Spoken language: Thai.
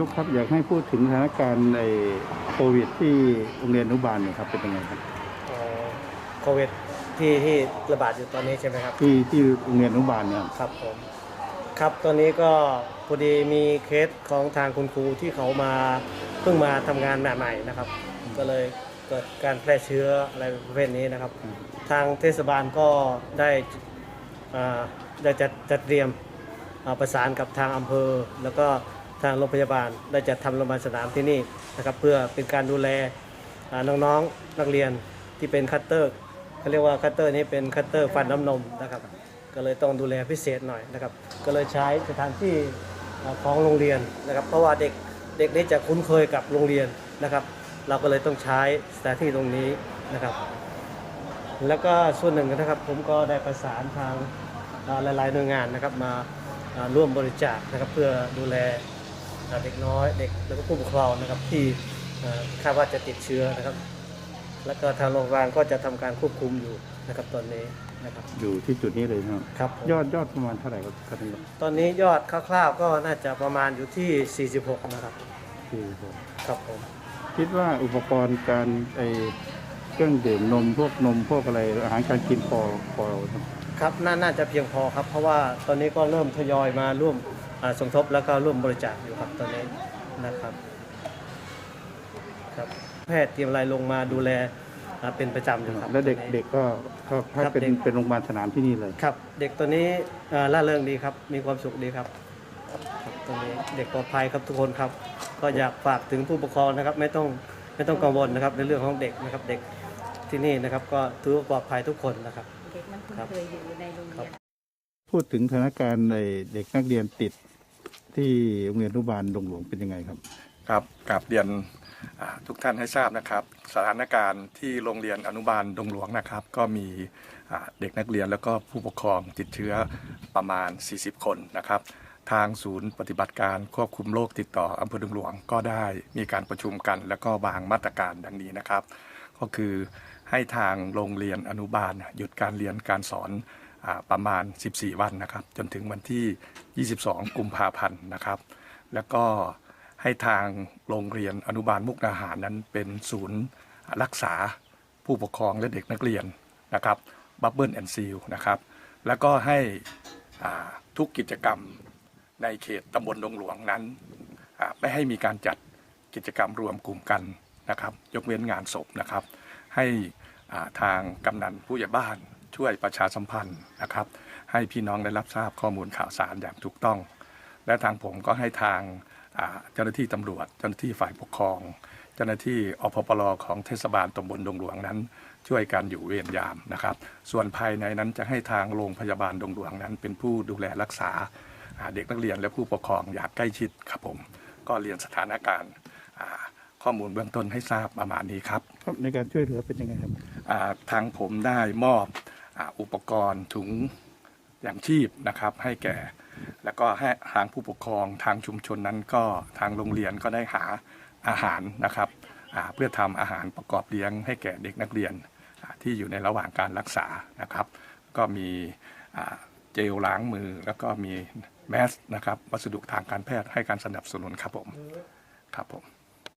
ยกครับอยากให้พูดถึงสถานการณ์ไอ้โควิดที่โรงเรียนอนุบาลเนี่ยครับเป็นยังไงครับเอ่อโควิดที่ที่ระบาดอยู่ตอนนี้ใช่ไหมครับ ที่ที่โรงเรียนอนุบาลเนี่ยครับผมครับตอนนี้ก็พอดีมีเคสของทางคุณครูที่เขามาเพิ่งมาทำงานใหม่ๆนะครับ ก็เลยเกิดการแพร่เชื้ออะไรประเภทนี้นะครับ ทางเทศบาลก็ได้อ่าได้จัดจัดเตรียมอ่าประสานกับทางอำเภอแล้วก็ ทางโรงพยาบาลได้จัดทำโรงพยาบาลสนามที่นี่นะครับ เพื่อเป็นการดูแลอ่าน้องๆนักเรียนที่เป็นคัตเตอร์เขาเรียกว่าคัตเตอร์นี้เป็นคัตเตอร์ฟันน้ำนมนะครับ ก็เลยต้องดูแลพิเศษหน่อยนะครับ ก็เลยใช้สถานที่ของโรงเรียนนะครับ เพราะว่าเด็กเด็กนี้จะคุ้นเคยกับโรงเรียนนะครับ เราก็เลยต้องใช้สถานที่ตรงนี้นะครับ แล้วก็ส่วนหนึ่งนะครับ ผมก็ได้ประสานทางหลายๆหน่วยงานนะครับมาร่วมบริจาคนะครับเพื่อดูแล เด็กน้อยเด็กแล้วก็ผู้ปกครองนะครับที่อ่าคาดว่าจะติดเชื้อนะครับ แล้วก็ทางโรงพยาบาลก็จะทำการควบคุมอยู่นะครับตอนนี้นะครับอยู่ที่จุดนี้เลยนะครับครับผมยอดยอดประมาณเท่าไหร่ครับครับท่านครับตอนนี้ยอดคร่าวๆก็น่าจะประมาณอยู่ที่ 46 นะครับที่ผมครับผมคิดว่าอุปกรณ์การไอ้เครื่องดื่มนมพวกนมพวกอะไรอาหารการกินพอพอครับครับนาน่าจะเพียงพอครับ เพราะว่าตอนนี้ก็เริ่มทยอยมาร่วมอ่า สมทบแล้วก็ร่วมบริจาคอยู่ครับตอนนี้นะครับครับแพทย์เตรียมรายลงมาดูแลอ่าเป็นประจำอยู่ครับแล้วเด็กตอนนี้ เด็กก็ก็ถ้าครับเป็นเด็ก เป็นโรงพยาบาลสนามที่นี่เลย ครับ เด็กตัวนี้อ่าล่าเริงดีครับ มีความสุขดีครับครับตรงนี้เด็กปลอดภัยครับทุกคนครับ ก็อยากฝากถึงผู้ปกครองนะครับ ไม่ต้องไม่ต้องกังวลนะครับ ในเรื่องของเด็กนะครับ เด็กที่นี่นะครับ ก็ถือว่าปลอดภัยทุกคนนะครับ เด็กมันคุ้นครับเคยอยู่ในโรงเรียน พูดถึงสถานการณ์ไอ้เด็กนักเรียนติด ที่โรงเรียนอนุบาลดงหลวงเป็นยังไงครับ ครับกับเรียนทุกท่านให้ทราบนะครับ สถานการณ์ที่โรงเรียนอนุบาลดงหลวงนะครับ ก็มีเด็กนักเรียนแล้วก็ผู้ปกครองติดเชื้อประมาณ 40 คนนะครับ ทางศูนย์ปฏิบัติการควบคุมโรคติดต่ออำเภอดงหลวงก็ได้มีการประชุมกัน แล้วก็วางมาตรการดังนี้นะครับ ก็คือให้ทางโรงเรียนอนุบาลหยุดการเรียนการสอน ประมาณ 14 วันนะครับ จนถึงวันที่ 22 กุมภาพันธ์นะครับ แล้วก็ให้ทางโรงเรียนอนุบาลมุกดาหารนั้นเป็นศูนย์รักษาผู้ปกครองและเด็กนักเรียนนะครับบับเบิลแอนซีลนะครับแล้วก็ให้ทุกกิจกรรมในเขตตำบลดงหลวงนั้นไม่ให้มีการจัดกิจกรรมรวมกลุ่มกันนะครับ ยกเว้นงานศพนะครับ ให้ทางกำนันผู้ใหญ่บ้าน ช่วยประชาสัมพันธ์นะครับ ให้พี่น้องได้รับทราบข้อมูลข่าวสารอย่างถูกต้อง และทางผมก็ให้ทางอ่าเจ้าหน้าที่ตำรวจ เจ้าหน้าที่ฝ่ายปกครอง เจ้าหน้าที่อพปลของเทศบาลตำบลดงหลวงนั้น ช่วยกันอยู่เวรยามนะครับ ส่วนภายในนั้นจะให้ทางโรงพยาบาลดงหลวงนั้น เป็นผู้ดูแลรักษาอ่าเด็กนักเรียนและผู้ปกครองอย่างใกล้ชิดครับผม ก็เรียนสถานการณ์อ่าข้อมูลเบื้องต้นให้ทราบประมาณนี้ครับครับในการช่วยเหลือเป็นยังไงครับอ่าทางผมได้มอบ อุปกรณ์ถุงอย่างชีพนะครับให้แก่ แล้วก็ให้ทางผู้ปกครองทางชุมชนนั้นก็ทางโรงเรียนก็ได้หาอาหารนะครับเพื่อทำอาหารประกอบเลี้ยงให้แก่เด็กนักเรียนที่อยู่ในระหว่างการรักษานะครับ ก็มีเจลล้างมือแล้วก็มีแมสนะครับวัสดุทางการแพทย์ให้การสนับสนุนครับผมครับผม